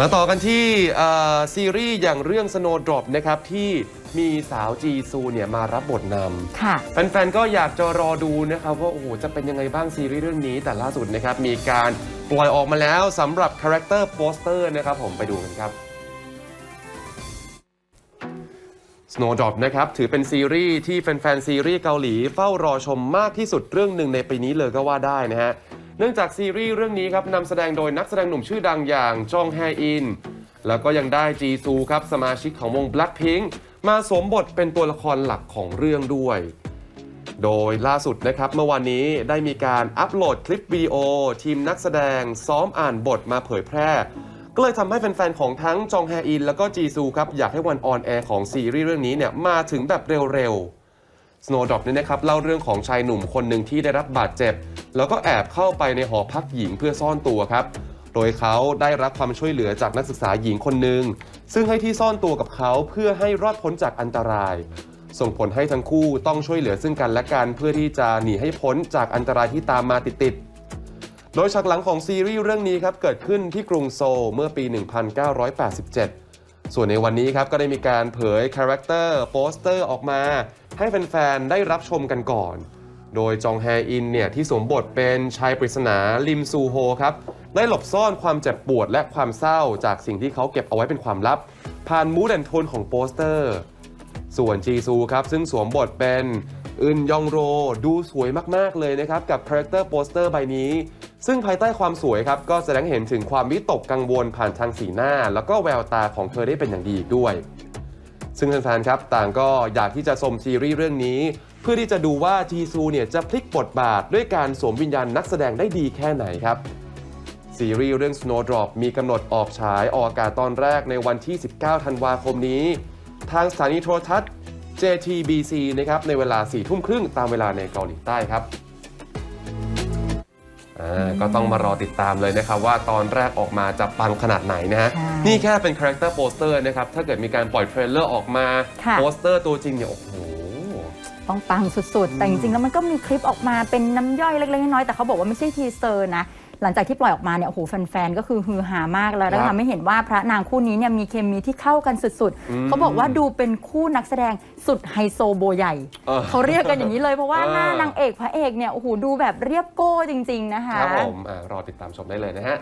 มาต่อกันที่เอ่อซีรีส์อย่างเรื่อง Snowdrop นะครับที่มีสาวจีซูเนี่ยมารับบทนำค่ะแฟนๆ ก็อยากจะรอดูนะครับว่าโอ้โหจะเป็นยังไงบ้างซีรีส์เรื่องนี้ แต่ล่าสุดนะครับมีการปล่อยออกมาแล้วสำหรับคาแรคเตอร์โปสเตอร์นะครับผมไปดูกันครับ Snowdrop นะครับถือเป็นซีรีส์ที่แฟนๆซีรีส์เกาหลีเฝ้ารอชมมากที่สุดเรื่องหนึ่งในปีนี้เลยก็ว่าได้นะฮะ เนื่องจากซีรีส์เรื่องนี้ครับนำแสดงโดยนักแสดงหนุ่มชื่อดังอย่างจองแฮอิน แล้วก็ยังได้จีซูครับสมาชิกของวง Blackpink มาสวมบทเป็นตัวละครหลักของเรื่องด้วย โดยล่าสุดนะครับเมื่อวานนี้ได้มีการอัปโหลดคลิปวิดีโอ ทีมนักแสดงซ้อมอ่านบทมาเผยแพร่ ก็เลยทำให้แฟนๆของทั้งจองแฮอิน แล้วก็จีซูครับอยากให้วันออนแอร์ของซีรีส์เรื่องนี้เนี่ยมาถึงแบบเร็วๆ Snowdrop เนี่ยนะครับเล่าเรื่องของชายหนุ่มคนหนึ่งที่ได้รับบาดเจ็บ แล้วก็แอบเข้าไปในหอพักหญิงเพื่อซ่อนตัวครับ โดยเขาได้รับความช่วยเหลือจากนักศึกษาหญิงคนหนึ่งซึ่งให้ที่ซ่อนตัวกับเขาเพื่อให้รอดพ้นจากอันตราย ส่งผลให้ทั้งคู่ต้องช่วยเหลือซึ่งกันและกันเพื่อที่จะหนีให้พ้นจากอันตรายที่ตามมาติดๆโดยฉากหลังของซีรีส์เรื่องนี้ครับเกิดขึ้นที่กรุงโซลเมื่อปี 1987 ส่วนในวันนี้ครับก็ได้มีการเผยคาแรคเตอร์โปสเตอร์ออกมา ให้แฟนๆ ได้รับชมกันก่อน โดยจองแฮอินเนี่ยที่สวมบทเป็นชายปริศนาลิมซูโฮครับได้หลบซ่อนความเจ็บปวดและความเศร้าจากสิ่งที่เขาเก็บเอาไว้เป็นความลับ ผ่านมูดแอนโทนของโปสเตอร์ ส่วนจีซูครับซึ่งสวมบทเป็นอึนยองโรดูสวยมากๆเลยนะครับ กับคาแรคเตอร์โปสเตอร์ใบนี้ ซึ่งภายใต้ความสวยครับ ก็แสดงเห็นถึงความวิตกกังวลผ่านทางสีหน้า แล้วก็แววตาของเธอได้เป็นอย่างดีอีกด้วย ซึ่งแฟนๆครับต่างก็อยากที่จะชมซีรีส์เรื่องนี้ เพื่อที่จะดูว่าจีซูเนี่ยจะพลิกบทบาทด้วยการสวมวิญญาณนักแสดงได้ดีแค่ไหนครับ ซีรีส์เรื่อง Snowdrop มีกำหนดออกฉายออกอากาศตอนแรกในวันที่ 19 ธันวาคมนี้ ทางสถานีโทรทัศน์ JTBC นะครับในเวลา4ทุ่มครึ่งตามเวลาในเกาหลีใต้ครับอ่าก็ต้องมารอติดตามเลยนะครับ ว่าตอนแรกออกมาจะปังขนาดไหนนะฮะใช่นี่แค่เป็นคาแรคเตอร์โปสเตอร์นะครับ ถ้าเกิดมีการปล่อยเทรลเลอร์ออกมาค่ะโปสเตอร์ตัวจริงเนี่ยโอ้โห ต้องปังสุดๆ แต่จริงๆ แล้วมันก็มีคลิปออกมาเป็นน้ำย่อยเล็กๆ น้อยๆ แต่เขาบอกว่าไม่ใช่ทีเซอร์นะ หลังจากที่ปล่อยออกมาเนี่ยโอ้โหแฟนๆ ก็คือฮือฮามากแล้วแล้วครับทำให้เห็นว่าพระนางคู่นี้เนี่ยมีเคมีที่เข้ากันสุดอืมๆเขาบอกว่าดูเป็นคู่นักแสดงสุดไฮโซโบใหญ่เออเขาเรียกกันอย่างนี้เลยเพราะว่าเออหน้านางเอกพระเอกเนี่ยโอ้โหดูแบบเรียบโก้จริง ๆ นะคะ ครับผมอารอติดตามชมได้เลยนะฮะ